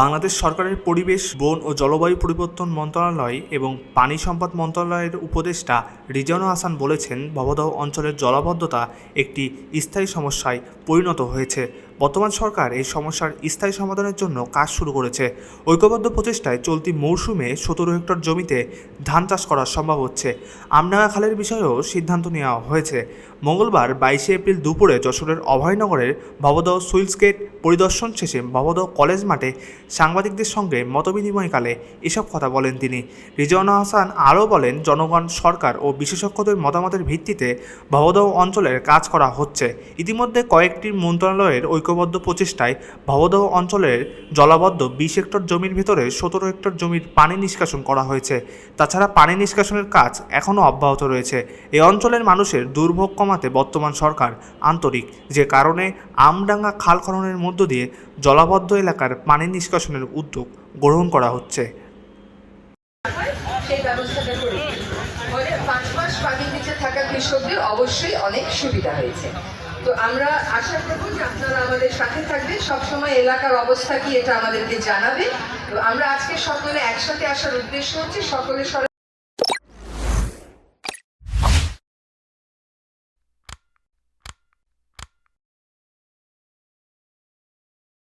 বাংলাদেশ সরকারের পরিবেশ, বন ও জলবায়ু পরিবর্তন মন্ত্রণালয় এবং পানি সম্পদ মন্ত্রণালয়ের উপদেষ্টা রিজানু হাসান বলেছেন, ভবদহ অঞ্চলের জলাবদ্ধতা একটি স্থায়ী সমস্যায় পরিণত হয়েছে। বর্তমান সরকার এই সমস্যার স্থায়ী সমাধানের জন্য কাজ শুরু করেছে। ঐক্যবদ্ধ প্রচেষ্টায় চলতি মৌসুমে সতেরো হেক্টর জমিতে ধান চাষ করা সম্ভব হচ্ছে। আমডাঙ্গা খালের বিষয়েও সিদ্ধান্ত নেওয়া হয়েছে। মঙ্গলবার বাইশে এপ্রিল দুপুরে যশোরের অভয়নগরের ভবদহ সুইলস গেট পরিদর্শন শেষে ভবদহ কলেজ মাঠে সাংবাদিকদের সঙ্গে মতবিনিময়কালে এসব কথা বলেন তিনি। রিজওয়ানা হাসান আরও বলেন, জনগণ, সরকার ও বিশেষজ্ঞদের মতামতের ভিত্তিতে ভবদহ অঞ্চলের কাজ করা হচ্ছে। ইতিমধ্যে কয়েকটি মন্ত্রণালয়ের ঐক্যবদ্ধ প্রচেষ্টায় ভবদহ অঞ্চলের জলাবদ্ধ বিশ হেক্টর জমির ভেতরে সতেরো হেক্টর জমির পানি নিষ্কাশন করা হয়েছে। তাছাড়া পানি নিষ্কাশনের কাজ এখনও অব্যাহত রয়েছে। এই অঞ্চলের মানুষের দুর্ভোগ কমাতে বর্তমান সরকার আন্তরিক, যে কারণে আমডাঙ্গা খাল খননের মধ্য দিয়ে জলাবদ্ধ এলাকার পানি নিষ্কাশনের উদ্যোগ গ্রহণ করা হচ্ছে। কৃষকদের অবশ্যই অনেক সুবিধা হয়েছে। তো আমরা আশা করব যে আপনারা আমাদের সাথে থাকবেন। সবসময় এলাকার অবস্থা কি, এটা আমাদেরকে জানাবে তো আমরা আজকে সকলে একসাথে আসার উদ্দেশ্য হচ্ছে সকলে